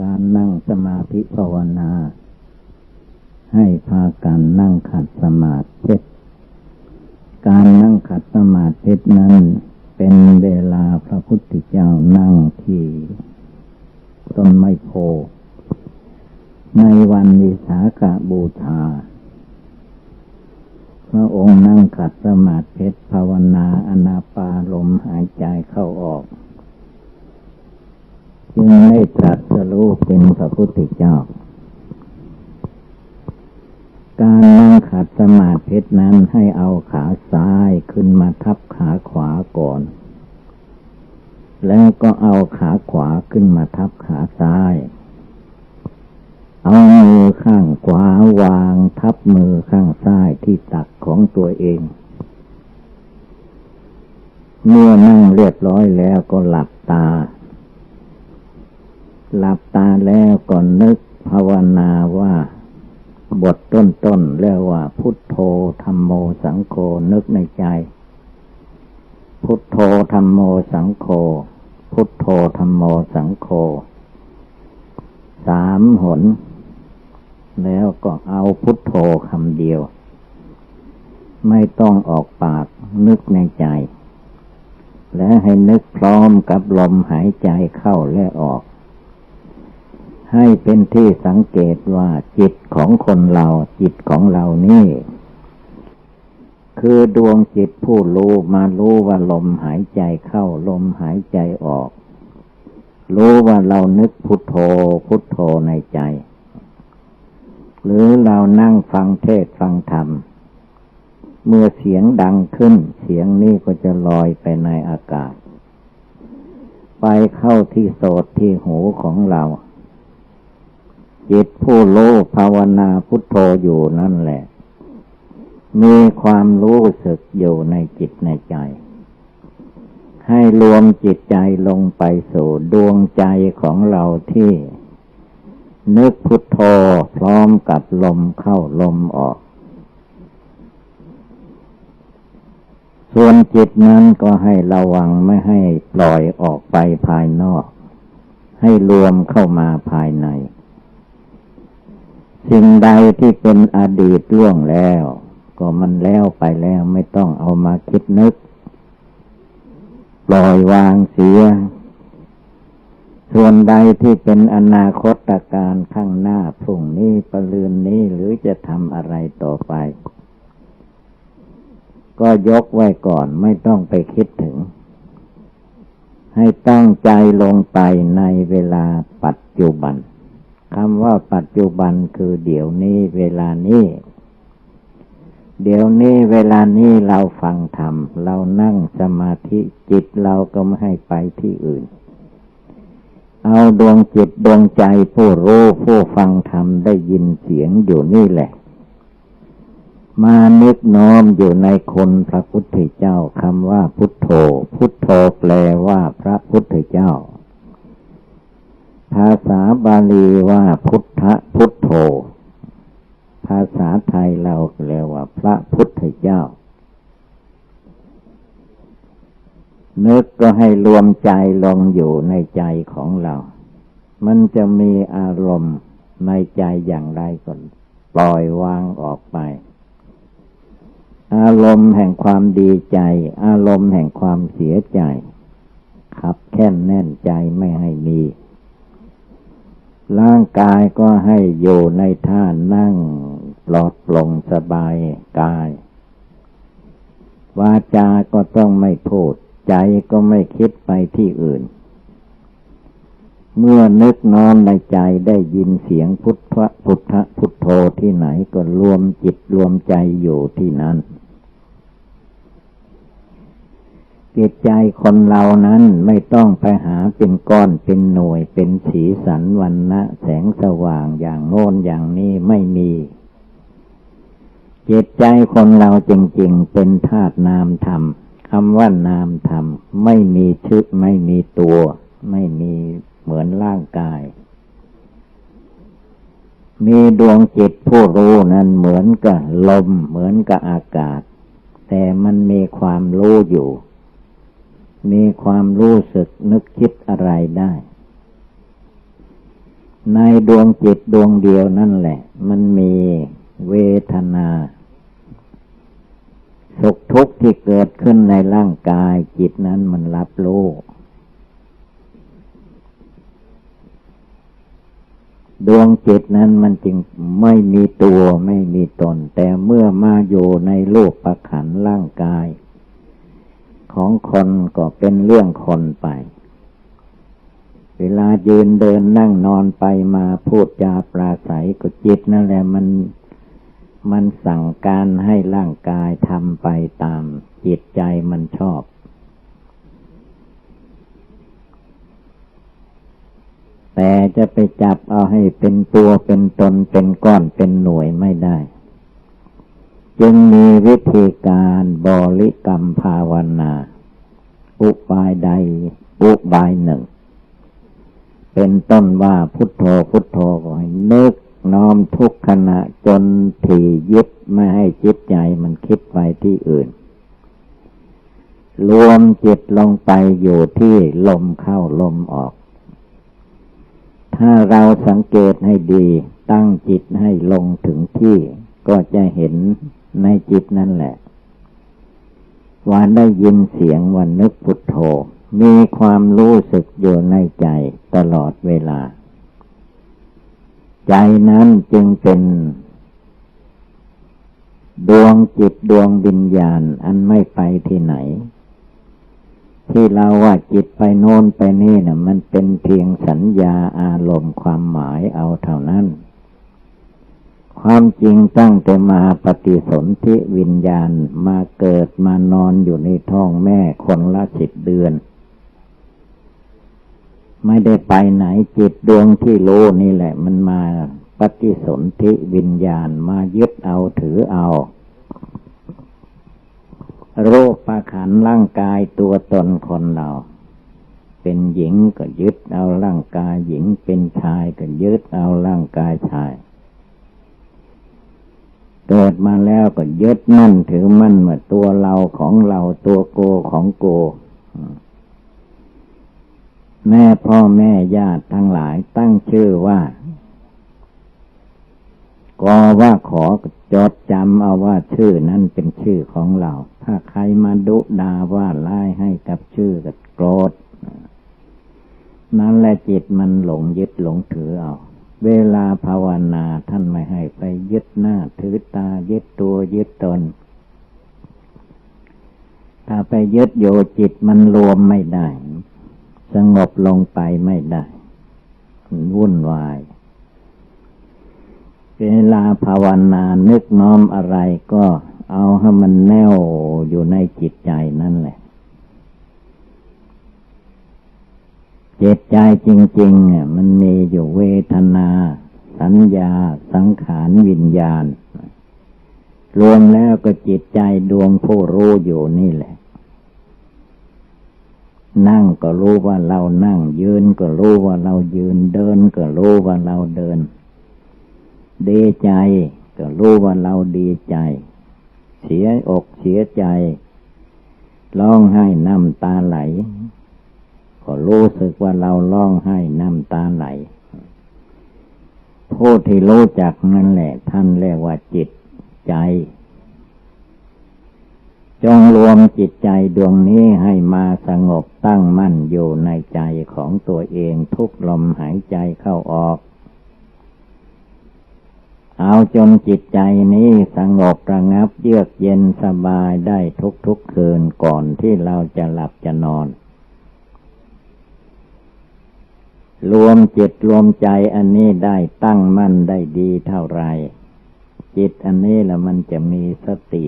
การนั่งสมาธิภาวนา ให้พากันนั่งขัดสมาธิการนั่งขัดสมาธินั้นเป็นเวลาพระพุทธเจ้านั่งที่ต้นไม้โพ ในวันวิสาขบูชาพระองค์นั่งขัดสมาธิภาวนาอนาปาลมหายใจเข้าออก จึงได้ตรัสรู้เป็นพระพุทธเจ้า การนั่งขัดสมาธินั้นให้เอาขาซ้ายขึ้นมาทับขาขวาก่อน แล้วก็เอาขาขวาขึ้นมาทับขาซ้าย เอามือข้างขวาวางทับมือข้างซ้ายที่ตักของตัวเองเมื่อนั่งเรียบร้อยแล้วก็หลับตา หลับตาแล้วก็นึกภาวนาว่าบทต้นๆเรียกว่าพุทโธธรรมโมสังโฆนึกในใจ พุทโธธรรมโมสังโฆพุทโธธรรมโมสังโฆสามหน แล้วก็เอาพุทโธคำเดียว ไม่ต้องออกปากนึกในใจ และให้นึกพร้อมกับลมหายใจเข้าและออก ให้เป็นที่สังเกตว่าจิตของคนเราจิตของเรานี่ คือดวงจิตผู้รู้มารู้ว่าลมหายใจเข้าลมหายใจออก รู้ว่าเรานึกพุทโธพุทโธในใจ หรือเรานั่งฟังเทศฟังธรรม เมื่อเสียงดังขึ้น เสียงนี้ก็จะลอยไปในอากาศ ไปเข้าที่โสดที่หูของเรา จิตผู้รู้ภาวนาพุทโธอยู่นั่นแหละ มีความรู้สึกอยู่ในจิตในใจ ให้รวมจิตใจลงไปสู่ดวงใจของเราที่ นึกพุทโธพร้อมกับลมเข้าลมออก ส่วนจิตนั้นก็ให้ระวังไม่ให้ปล่อยออกไปภายนอก ให้รวมเข้ามาภายใน สิ่งใดที่เป็นอดีตล่วงแล้ว ก็มันแล้วไปแล้วไม่ต้องเอามาคิดนึก ปล่อยวางเสีย ส่วนใดที่เป็นอนาคตการข้างหน้าพรุ่งนี้ประลืนนี้หรือจะทำอะไรต่อไป ก็ยกไว้ก่อนไม่ต้องไปคิดถึง ให้ตั้งใจลงไปในเวลาปัจจุบัน คำว่าปัจจุบันคือเดี๋ยวนี้เวลานี้ เดี๋ยวนี้เวลานี้เราฟังธรรม เรานั่งสมาธิจิตเราก็ไม่ให้ไปที่อื่น เอาดวงจิตดวงใจผู้รู้ผู้ฟังธรรมได้ยินเสียงอยู่นี่แหละ มานึกน้อมอยู่ในคนพระพุทธเจ้าคำว่าพุทโธ พุทโธแปลว่าพระพุทธเจ้า ภาษาบาลีว่าพุทธพุทโธ ภาษาไทยเราเรียกว่า พระพุทธเจ้า นึกก็ให้รวมใจลงอยู่ในใจของเรา มันจะมีอารมณ์ในใจอย่างไรก่อนปล่อยวางออกไป อารมณ์แห่งความดีใจ อารมณ์แห่งความเสียใจ ขับแค่นแน่นใจไม่ให้มี ร่างกายก็ให้อยู่ในท่านั่งปลอดโปร่งสบายกาย วาจาก็ต้องไม่พูด ใจก็ไม่คิดไปที่อื่น เมื่อนึกน้อมในใจได้ยินเสียงพุทธพุทธพุทโธที่ไหนก็รวมจิตรวมใจอยู่ที่นั้น จิตใจคนเรานั้นไม่ต้องไปหาเป็นก้อนเป็นหน่วยเป็นสีสันวันนะแสงสว่างอย่างโน้นอย่างนี้ไม่มี จิตใจคนเราจริง ๆ เป็นธาตุนามธรรมคำว่านามธรรมไม่มีชื่อไม่มีตัว ไม่มีเหมือนร่างกาย มีดวงจิตผู้รู้นั้นเหมือนกับลม เหมือนกับอากาศ แต่มันมีความรู้อยู่ มีความรู้สึกนึกคิดอะไรได้ ในดวงจิตดวงเดียวนั่นแหละ มันมีเวทนา สุขทุกข์ที่เกิดขึ้นในร่างกายจิตนั้นมันรับรู้ดวงจิตนั้นมันจึงไม่มีตัวไม่มีตน แต่เมื่อมาอยู่ในโลกประขันร่างกาย ของคนก็เป็นเรื่องคนไป เวลายืนเดินนั่งนอนไปมาพูดจาปราศัยก็จิตนั่นแหละมันมันสั่งการให้ร่างกายทำไปตาม จิตใจมันชอบ แต่จะไปจับเอาให้เป็นตัวเป็นตนเป็นก้อนเป็นหน่วยไม่ได้ จึงมีวิธีการบริกรรมภาวนา อุบายใด อุบายหนึ่ง เป็นต้นว่าพุทโธพุทโธก็ให้นึกน้อมทุกขณะจนถี่ยึดไม่ให้จิตใจมันคิดไปที่อื่น รวมจิตลงไปอยู่ที่ลมเข้าลมออก ถ้าเราสังเกตให้ดี ตั้งจิตให้ลงถึงที่ ก็จะเห็น ในจิตนั่นแหละ ว่าได้ยินเสียงวันนึกพุทโธ มีความรู้สึกอยู่ในใจตลอดเวลา ใจนั้นจึงเป็นดวงจิตดวงวิญญาณอันไม่ไปที่ไหน ที่เราว่าจิตไปโน้นไปนี่นะ่ะ มันเป็นเพียงสัญญาอารมณ์ความหมายเอาเท่านั้น ความจริงตั้งแต่มาปฏิสนธิวิญญาณมาเกิดมานอนอยู่ในท้องแม่คนละสิบเดือน ไม่ได้ไปไหนจิตดวงที่รู้นี่แหละ มันมาปฏิสนธิวิญญาณมายึดเอาถือเอาโรูปประขันร่างกายตัวตนคนเรา เป็นหญิงก็ยึดเอาร่างกายหญิงเป็นชายก็ยึดเอาร่างกายชาย เกิดมาแล้วก็ยึดมั่นถือมั่นว่าตัวเราของเราตัวโกของโก แม่พ่อแม่ญาติทั้งหลายตั้งชื่อว่า ก็ว่าขอจดจำเอาว่าชื่อนั้นเป็นชื่อของเรา ถ้าใครมาดุดาว่าไล่ให้กับชื่อกับโกรธ นั่นแหละจิตมันหลงยึดหลงถือเอา เวลาภาวนาท่านไม่ให้ไปยึดหน้าถือตายึดตัวยึดตน ถ้าไปยึดโยจิตมันรวมไม่ได้ สงบลงไปไม่ได้วุ่นวาย เวลาภาวนานึกน้อมอะไรก็เอาให้มันแน่วอยู่ในจิตใจนั่นแหละ จิตใจจริงๆเนี่ยมันมีอยู่เวทนา สัญญา สังขารวิญญาณ รวมแล้วก็จิตใจดวงผู้รู้อยู่นี่แหละ นั่งก็รู้ว่าเรานั่ง ยืนก็รู้ว่าเรายืน เดินก็รู้ว่าเราเดิน ดีใจ ก็รู้ว่าเราดีใจ เสียอกเสียใจ ร้องไห้น้ำตาไหล ก็รู้สึกว่าเราร้องไห้น้ำตาไหล ผู้ที่รู้จักนั่นแหละ ท่านเรียกว่าจิตใจ จงรวมจิตใจดวงนี้ให้มาสงบตั้งมั่นอยู่ในใจของตัวเองทุกลมหายใจเข้าออก เอาจนจิตใจนี้สงบระงับเยือกเย็นสบายได้ทุกทุกคืนก่อนที่เราจะหลับจะนอน รวมจิตรวมใจอันนี้ได้ตั้งมั่นได้ดีเท่าไร จิตอันนี้ละมันจะมีสติ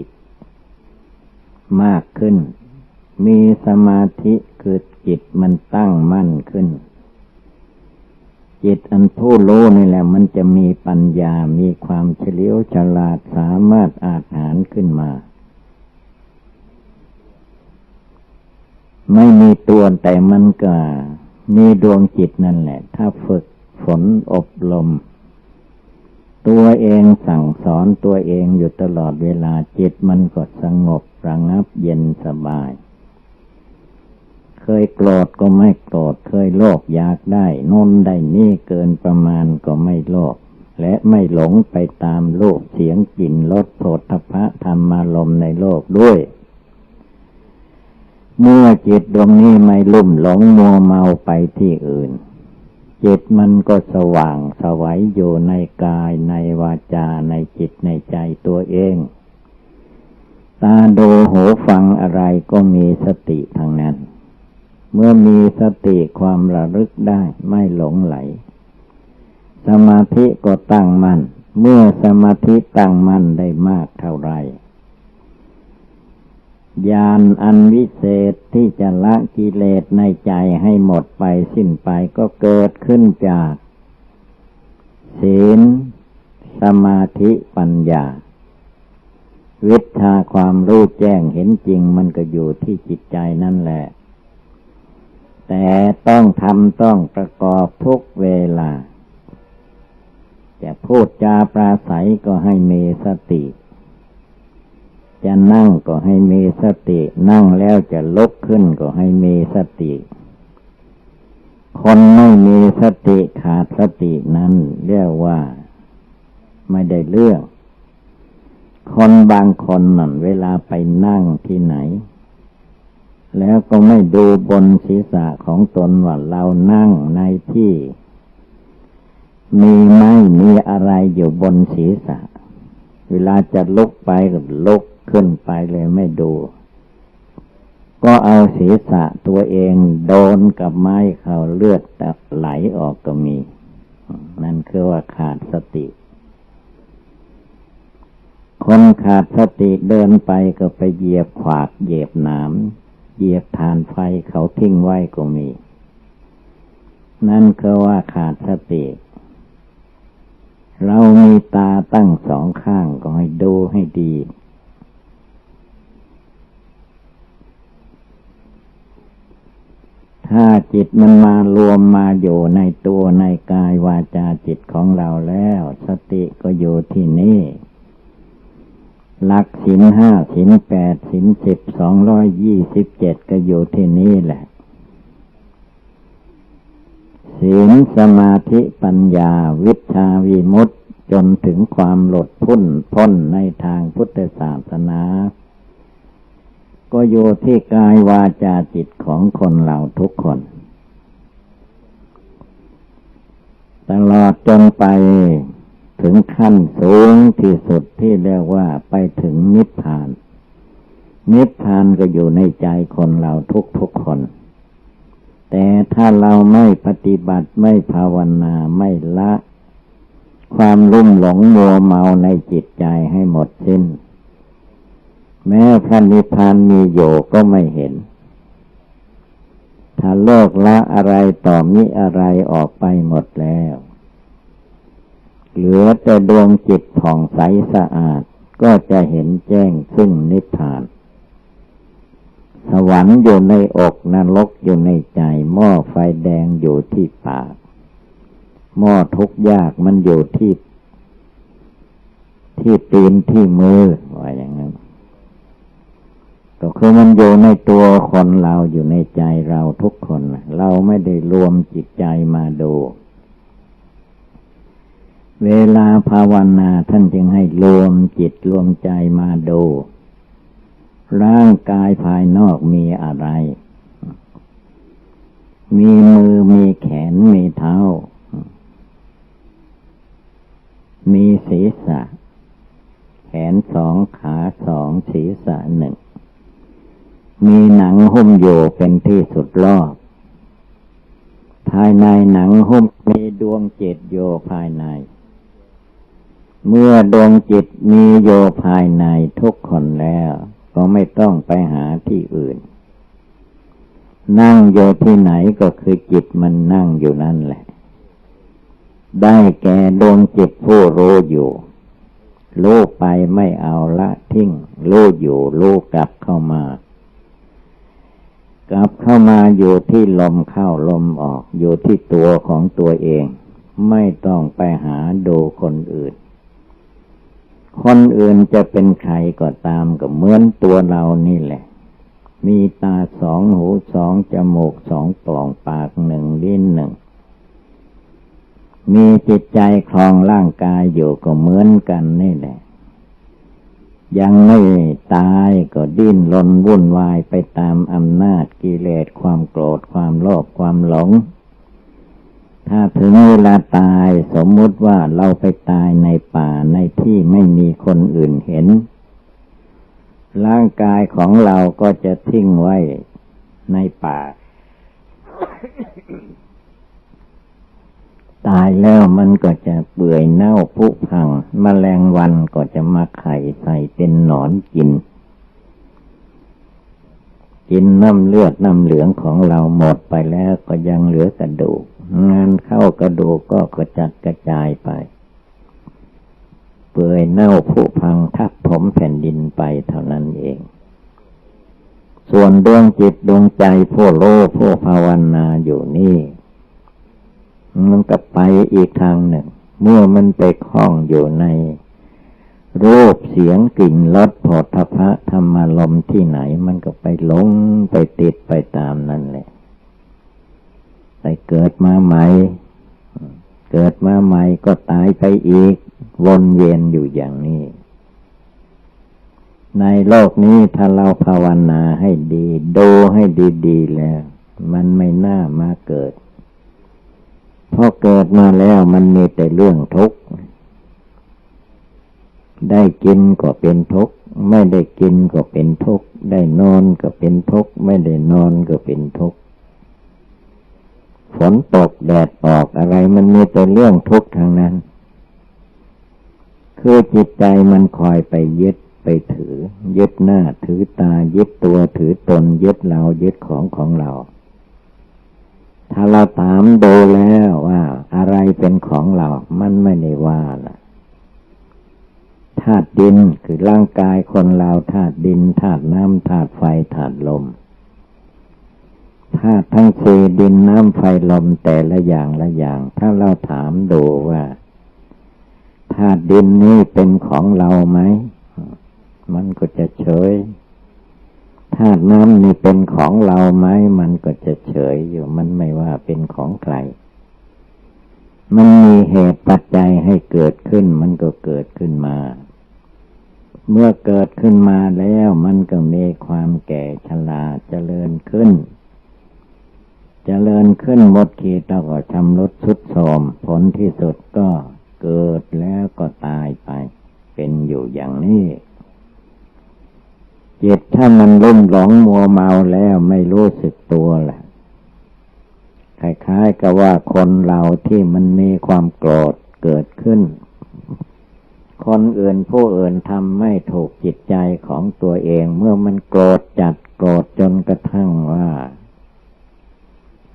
มากขึ้น มีสมาธิคือจิตมันตั้งมั่นขึ้น จิตอันผู้รู้นี่แหละ มันจะมีปัญญา มีความเฉลียวฉลาดสามารถอาจหารขึ้นมา ไม่มีตัวแต่มันก็ มีดวงจิตนั่นแหละ ถ้าฝึกฝนอบรม ตัวเองสั่งสอนตัวเองอยู่ตลอดเวลาจิตมันก็สงบระงับเย็นสบาย เคยโกรธก็ไม่โกรธ เคยโลภอยากได้นนได้นี่เกินประมาณก็ไม่โลภและไม่หลงไปตามโลกเสียงกลิ่นรสโผฏฐพะธรรมารมในโลกด้วย เมื่อจิตดวงนี้ไม่ลุ่มหลงมัวเมาไปที่อื่น จิตมันก็สว่างสวัยอยู่ในกายในวาจาในจิตในใจตัวเอง ตาดูหูฟังอะไรก็มีสติทางนั้น เมื่อมีสติความระลึกได้ไม่หลงไหล สมาธิก็ตั้งมัน่นเมื่อสมาธิตั้งมั่นได้มากเท่าไหร่ ญาณอันวิเศษที่จะละกิเลสในใจให้หมดไปสิ้นไปก็เกิดขึ้นจาก ศีล สมาธิปัญญา วิชาความรู้แจ้งเห็นจริงมันก็อยู่ที่จิตใจนั่นแหละ แต่ต้องทำต้องประกอบทุกเวลา จะพูดจาปราศัยก็ให้มีสติ จะนั่งก็ให้มีสติ นั่งแล้วจะลุกขึ้นก็ให้มีสติ คนไม่มีสติขาดสตินั้นเรียกว่า ไม่ได้เรื่อง คนบางคนนั่นเวลาไปนั่งที่ไหน แล้วก็ไม่ดูบนศีรษะของตนว่าเรานั่งในที่มีไม้มีอะไรอยู่บนศีรษะ เวลาจะลุกไปก็ลุก ขึ้นไปเลยไม่ดู ก็เอาศีรษะตัวเองโดนกับไม้เขาเลือดไหลออกก็มี นั่นคือว่าขาดสติ คนขาดสติเดินไปก็ไปเหยียบขวากเหยียบหนามเหยียบฐานไฟเขาทิ้งไว้ก็มี นั่นคือว่าขาดสติเรามีตาตั้งสองข้างก็ให้ดูให้ดี ถ้าจิตมันมารวมมาอยู่ในตัวในกายวาจาจิตของเราแล้ว สติก็อยู่ที่นี่หลักสินห้าสินแปดสินสิบสองร้อยยี่สิบเจ็ดก็อยู่ที่นี่แหละศีลสมาธิปัญญาวิชาวิมุตตจนถึงความหลดพ้นพ้นในทางพุทธศาสนา ก็อยู่ที่กายวาจาจิตของคนเราทุกคน ตลอดจนไปถึงขั้นสูงที่สุดที่เรียกว่าไปถึงนิพพาน นิพพานก็อยู่ในใจคนเราทุกทุกคน แต่ถ้าเราไม่ปฏิบัติไม่ภาวนาไม่ละ ความลุ่มหลงมัวเมาในจิตใจให้หมดสิ้น แม้พระนิพพานมีอยู่ก็ไม่เห็น ถ้าเลิกละอะไรต่อมิอะไรออกไปหมดแล้ว เหลือแต่ดวงจิตผ่องใสสะอาดก็จะเห็นแจ้งซึ่งนิพพาน สวรรค์อยู่ในอกนรกอยู่ในใจ หม้อไฟแดงอยู่ที่ปาก หม้อทุกยากมันอยู่ที่ ที่ตีนที่มือว่าอย่างนั้น ก็คือมันอยู่ในตัวคนเราอยู่ในใจเราทุกคน เราไม่ได้รวมจิตใจมาดู เวลาภาวนาท่านจึงให้รวมจิตรวมใจมาดู ร่างกายภายนอกมีอะไร มีมือมีแขนมีเท้า มีศีรษะ แขนสองขาสองศีรษะหนึ่ง มีหนังหุ้มอยู่เป็นที่สุดรอบ ภายในหนังหุ้มมีดวงจิตโยภายใน เมื่อดวงจิตมีโยภายในทุกคนแล้ว ก็ไม่ต้องไปหาที่อื่น นั่งอยู่ที่ไหนก็คือจิตมันนั่งอยู่นั่นแหละ ได้แก่ดวงจิตผู้รู้อยู่รู้ไปไม่เอาละทิ้งรู้อยู่รู้กลับเข้ามา กลับเข้ามาอยู่ที่ลมเข้าลมออกอยู่ที่ตัวของตัวเอง ไม่ต้องไปหาดูคนอื่น คนอื่นจะเป็นใครก็ตามก็เหมือนตัวเรานี่แหละ มีตาสองหูสองจมูกสองปล่องปากหนึ่งลิ้นหนึ่ง มีจิตใจคลองร่างกายอยู่ก็เหมือนกันนี่แหละ ยังไม่ตายก็ดิ้นรนวุ่นวายไปตามอำนาจกิเลสความโกรธความโลภความหลง ถ้าถึงเวลาตายสมมุติว่าเราไปตายในป่าในที่ไม่มีคนอื่นเห็น ร่างกายของเราก็จะทิ้งไว้ในป่า แล้วมันก็จะเปื่อยเน่าผุพังมแมลงวันก็จะมาไข่ใส่เป็นหนอนกิน กินน้ำเลือดน้ำเหลืองของเราหมดไปแล้วก็ยังเหลือกระดูก งานเข้ากระดูกก็กระจัดกระจายไป เปื่อยเน่าผุพังทับผมแผ่นดินไปเท่านั้นเองส่วนดวงจิตดวงใจผู้โลผู้ภาวนาอยู่นี่ มันก็ไปอีกทางหนึ่ง เมื่อมันไปคล้องอยู่ใน รูปเสียงกลิ่นรสผลทพะธรรมลมที่ไหน มันก็ไปหลงไปติดไปตามนั่นแหละไปเกิดมาใหม่ เกิดมาใหม่ก็ตายไปอีก วนเวียนอยู่อย่างนี้ ในโลกนี้ถ้าเราภาวนาให้ดี ดูให้ดี ๆ แล้ว มันไม่น่ามาเกิด พอเกิดมาแล้วมันมีแต่เรื่องทุกข์ ได้กินก็เป็นทุกข์ ไม่ได้กินก็เป็นทุกข์ ได้นอนก็เป็นทุกข์ ไม่ได้นอนก็เป็นทุกข์ ฝนตกแดดออกอะไรมันมีแต่เรื่องทุกข์ทางนั้น คือจิตใจมันคอยไปยึดไปถือ ยึดหน้าถือตา ยึดตัวถือตน ยึดเรา ยึดของของเรา ถ้าเราถามดูแล้วว่า อะไรเป็นของเรา มันไม่ได้ว่าล่ะธาตุดินคือร่างกายคนเราธาตุดินธาตุน้ำธาตุไฟธาตุลมธาตุทั้งสี่ดินน้ำไฟลมแต่ละอย่างละอย่าง ถ้าเราถามดูว่าธาตุดินนี้เป็นของเราไหม มันก็จะเฉย ธาตุน้ำนี่เป็นของเราไหมมันก็จะเฉยอยู่มันไม่ว่าเป็นของใคร มันมีเหตุปัจจัยให้เกิดขึ้น มันก็เกิดขึ้นมา เมื่อเกิดขึ้นมาแล้วมันก็มีความแก่ชราเจริญขึ้นเจริญขึ้นหมดขีดแล้วก็ชำรุดสุดโทมผลที่สุดก็เกิดแล้วก็ตายไป เป็นอยู่อย่างนี้ จิตถ้ามันลุ่มหลงมัวเมาแล้วไม่รู้สึกตัวแหละคล้ายๆกับว่าคนเราที่มันมีความโกรธเกิดขึ้น คนอื่นผู้อื่นทำไม่ถูกจิตใจของตัวเอง เมื่อมันโกรธจัดโกรธจนกระทั่งว่า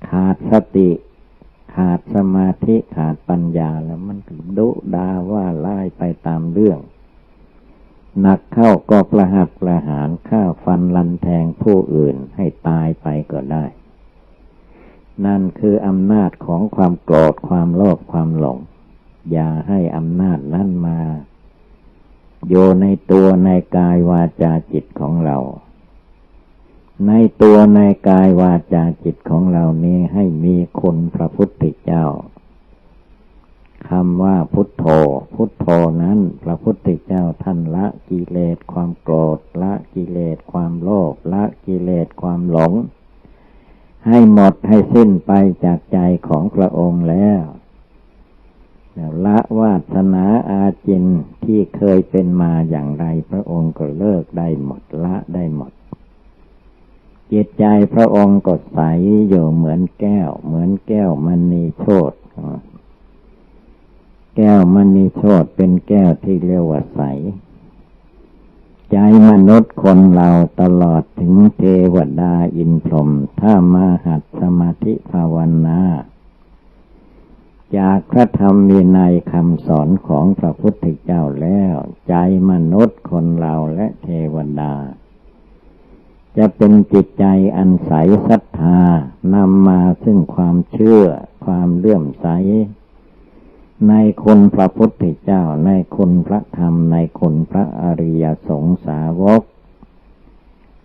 ขาดสติ ขาดสมาธิขาดปัญญาแล้วมันดุดาว่าไล่ไปตามเรื่อง หนักเข้าก็ประหักประหารข้าฟันลันแทงผู้อื่นให้ตายไปก็ได้ นั่นคืออำนาจของความโกรธความโลภความหลง อย่าให้อำนาจนั้นมา โยในตัวในกายวาจาจิตของเรา ในตัวในกายวาจาจิตของเรานี้ให้มีคุณพระพุทธเจ้า คำว่าพุทโธ พุทโธนั้นพระพุทธเจ้าท่านละกิเลสความโกรธละกิเลสความโลภละกิเลสความหลง ให้หมดให้สิ้นไปจากใจของพระองค์แล้วละวาสนาอาจินที่เคยเป็นมาอย่างไรพระองค์ก็เลิกได้หมดละได้หมด จิตใจพระองค์ก็ใสอยู่เหมือนแก้ว เหมือนแก้วมณีโชต แก้วมณีโชตเป็นแก้วที่เรียกว่าใส ใจมนุษย์คนเราตลอดถึงเทวดาอินพรหมถ้ามาหัดสมาธิภาวนาจากพระธรรมมีในคำสอนของพระพุทธเจ้าแล้ว ใจมนุษย์คนเราและเทวดา จะเป็นจิตใจอันใสศรัทธานำมาซึ่งความเชื่อ ความเลื่อมใส ในคุณพระพุทธเจ้า ในคุณพระธรรม ในคุณพระอริยสงสาวก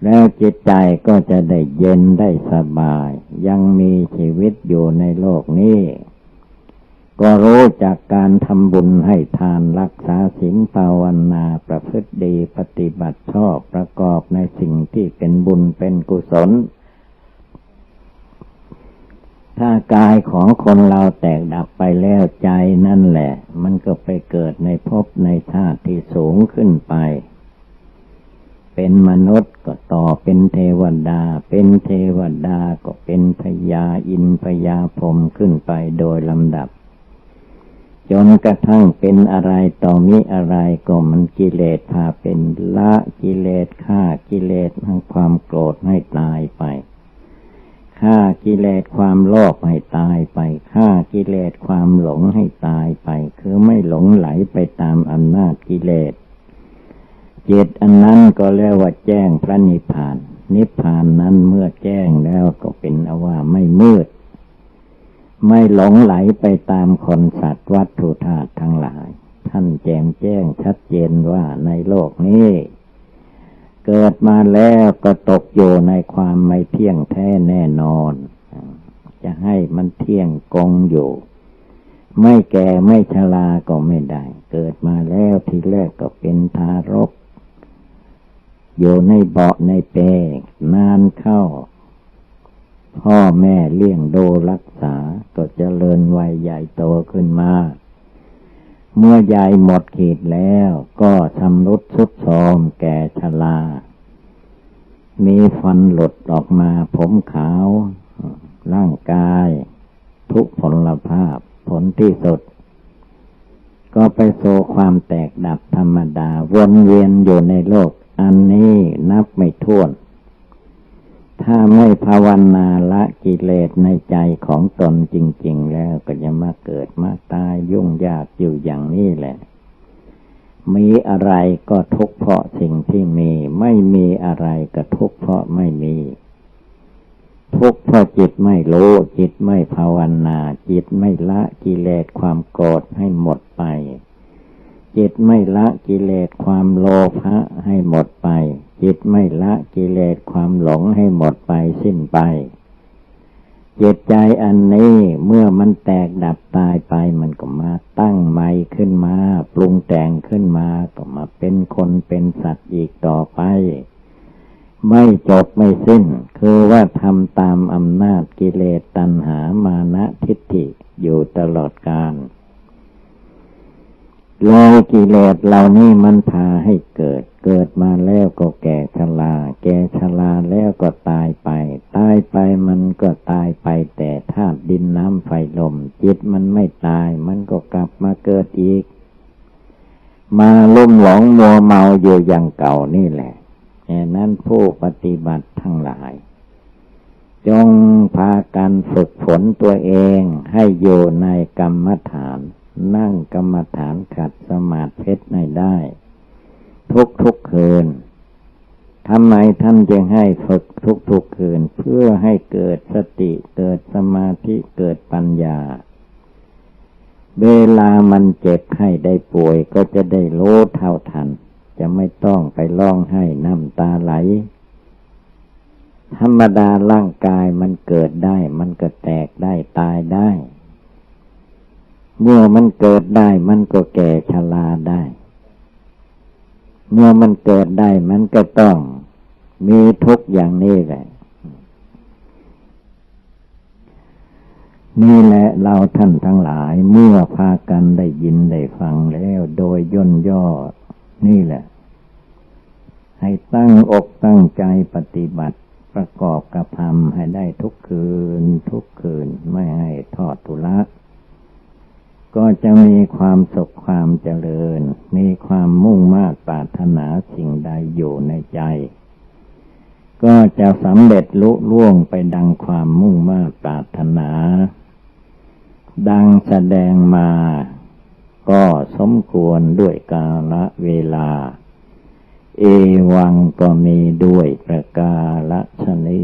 แล้วจิตใจก็จะได้เย็นได้สบาย ยังมีชีวิตอยู่ในโลกนี้ ก็รู้จากการทำบุญให้ทานรักษาศีลภาวนาประพฤติดีปฏิบัติชอบประกอบในสิ่งที่เป็นบุญเป็นกุศล ถ้ากายของคนเราแตกดับไปแล้วใจนั่นแหละ มันก็ไปเกิดในภพในชาติที่สูงขึ้นไป เป็นมนุษย์ก็ต่อเป็นเทวดา เป็นเทวดาก็เป็นพญาอินพญาพรมขึ้นไปโดยลำดับ จนกระทั่งเป็นอะไรต่อมิอะไรก็มันกิเลสพาเป็นละกิเลสฆ่ากิเลสทั้งความโกรธให้ตายไป ฆ่ากิเลสความโลภให้ตายไปฆ่ากิเลสความหลงให้ตายไป คือไม่หลงไหลไปตามอำนาจกิเลสจิตอันนั้นก็เรียกว่าแจ้งพระนิพพาน นิพพานนั้นเมื่อแจ้งแล้วก็เป็นอว่าไม่มืด ไม่หลงไหลไปตามคนสัตว์วัตถุธาตุทั้งหลาย ท่านแจมแจ้งชัดเจนว่าในโลกนี้ เกิดมาแล้วก็ตกอยู่ในความไม่เที่ยงแท้แน่นอน จะให้มันเที่ยงกงอยู่ ไม่แก่ไม่ชราก็ไม่ได้ เกิดมาแล้วทีแรกก็เป็นทารก อยู่ในเบาะในเปนานเข้า พ่อแม่เลี้ยงดูรักษาก็จเจริญวัยใหญ่โตขึ้นมา เมื่อใหญ่หมดขีดแล้วก็ชำรุดสุดโทรมแก่ชรา มีฟันหลุดออกมาผมขาว ร่างกาย ทุกผลภาพผลที่สุด ก็ไปโซความแตกดับธรรมดา วนเวียนอยู่ในโลก อันนี้นับไม่ถ้วน ถ้าไม่ภาวนาละกิเลสในใจของตนจริง ๆ แล้วก็จะมาเกิดมาตายยุ่งยากอยู่อย่างนี้แหละ มีอะไรก็ทุกข์เพราะสิ่งที่มี ไม่มีอะไรก็ทุกข์เพราะไม่มี ทุกข์เพราะจิตไม่รู้จิตไม่ภาวนา จิตไม่ละกิเลสความโกรธให้หมดไป จิตไม่ละกิเลสความโลภะให้หมดไป จิตไม่ละกิเลสความหลงให้หมดไปสิ้นไป จิตใจอันนี้เมื่อมันแตกดับตายไปมันก็มาตั้งใหม่ขึ้นมา ปรุงแต่งขึ้นมาก็มาเป็นคนเป็นสัตว์อีกต่อไป ไม่จบไม่สิ้น คือว่าทำตามอำนาจกิเลสตัณหามานะทิฏฐิอยู่ตลอดกาล เลยกิเลสเหล่านี้มันพาให้เกิด เกิดมาแล้วก็แก่ชรา แก่ชราแล้วก็ตายไป ตายไปมันก็ตายไปแต่ธาตุดินน้ำไฟลม จิตมันไม่ตาย มันก็กลับมาเกิดอีก มาลุ่มหลงมัวเมาอยู่อย่างเก่านี่แหละแค่นั้นผู้ปฏิบัติทั้งหลาย จงพากันฝึกฝนตัวเองให้อยู่ในกรรมฐาน นั่งกรรมฐานขัดสมาธิให้ได้ ทุกทุกคืนทำไมท่านจึงให้ฝึกทุกทุกคืนเพื่อให้เกิดสติเกิดสมาธิเกิดปัญญา เวลามันเจ็บไข้ได้ป่วยก็จะได้รู้เท่าทัน จะไม่ต้องไปร้องให้น้ำตาไหล ธรรมดาร่างกายมันเกิดได้ มันก็แตกได้ตายได้ เมื่อมันเกิดได้มันก็แก่ชราได้ เมื่อมันเกิดได้มันก็ต้องมีทุกอย่างนี้แหละ นี่แหละเราท่านทั้งหลายเมื่อพากันได้ยินได้ฟังแล้วโดยย่นย่อ นี่แหละ ให้ตั้งอกตั้งใจปฏิบัติประกอบกับธรรมให้ได้ทุกคืน ทุกคืนไม่ให้ทอดทุละ ก็จะมีความสุขความเจริญ มีความมุ่งมา่ปรารถนาสิ่งใดอยู่ในใจ ก็จะสำเร็จลุล่วงไปดังความมุ่งมา่ปรารถนา ดังแสดงมา ก็สมควรด้วยกาลเวลา เอวังก็มีด้วยประกาศชนี